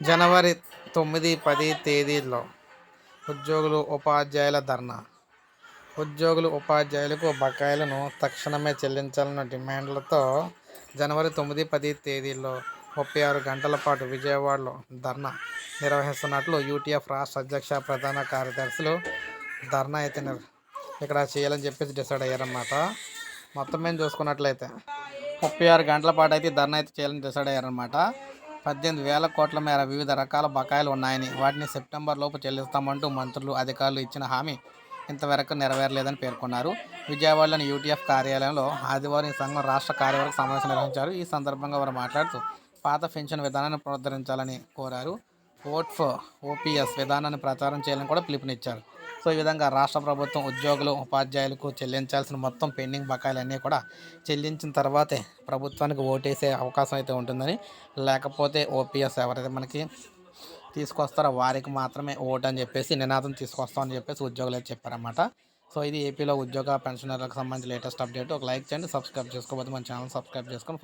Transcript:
జనవరి తొమ్మిది పది తేదీల్లో ఉద్యోగులు ఉపాధ్యాయుల ధర్నా. ఉద్యోగులు ఉపాధ్యాయులకు బకాయిలను తక్షణమే చెల్లించాలన్న డిమాండ్లతో జనవరి తొమ్మిది పది తేదీల్లో ముప్పై ఆరు గంటల పాటు విజయవాడలో ధర్నా నిర్వహిస్తున్నట్లు యూటీఎఫ్ రాష్ట్ర అధ్యక్ష ప్రధాన కార్యదర్శులు ధర్నా అయితే ఇక్కడ చేయాలని చెప్పేసి డిసైడ్ అయ్యారన్నమాట. మొత్తం మేము చూసుకున్నట్లయితే ముప్పై ఆరు గంటల పాటు అయితే ధర్నా అయితే చేయాలని డిసైడ్ అయ్యారన్నమాట. పద్దెనిమిది వేల కోట్ల మేర వివిధ రకాల బకాయిలు ఉన్నాయని వాటిని సెప్టెంబర్ లోపు చెల్లిస్తామంటూ మంత్రులు అధికారులు ఇచ్చిన హామీ ఇంతవరకు నెరవేరలేదని పేర్కొన్నారు. విజయవాడలోని యూటీఎఫ్ కార్యాలయంలో ఆదివారం ఈ సంఘం రాష్ట్ర కార్యవర్గ సమావేశం నిర్వహించారు. ఈ సందర్భంగా వారు మాట్లాడుతూ పాత పెన్షన్ విధానాన్ని పునరుద్ధరించాలని కోరారు. ఓట్ ఫర్ ఓపీఎస్ విధానాన్ని ప్రచారం చేయాలని కూడా పిలుపునిచ్చారు. సో ఈ విధంగా రాష్ట్ర ప్రభుత్వం ఉద్యోగులు ఉపాధ్యాయులకు చెల్లించాల్సిన మొత్తం పెండింగ్ బకాయిలన్నీ కూడా చెల్లించిన తర్వాతే ప్రభుత్వానికి ఓటేసే అవకాశం అయితే ఉంటుందని. లేకపోతే ఓపీఎస్ ఎవరైతే మనకి తీసుకొస్తారో వారికి మాత్రమే ఓటు అని చెప్పేసి నినాదం తీసుకొస్తామని చెప్పేసి ఉద్యోగులు అయితే చెప్పారన్నమాట. సో ఇది ఏపీలో ఉద్యోగ పెన్షనర్లకు సంబంధించి లేటెస్ట్ అప్డేట్. ఒక లైక్ చేయండి సబ్స్క్రైబ్ చేసుకోకపోతే మన ఛానల్ సబ్స్క్రైబ్ చేసుకొని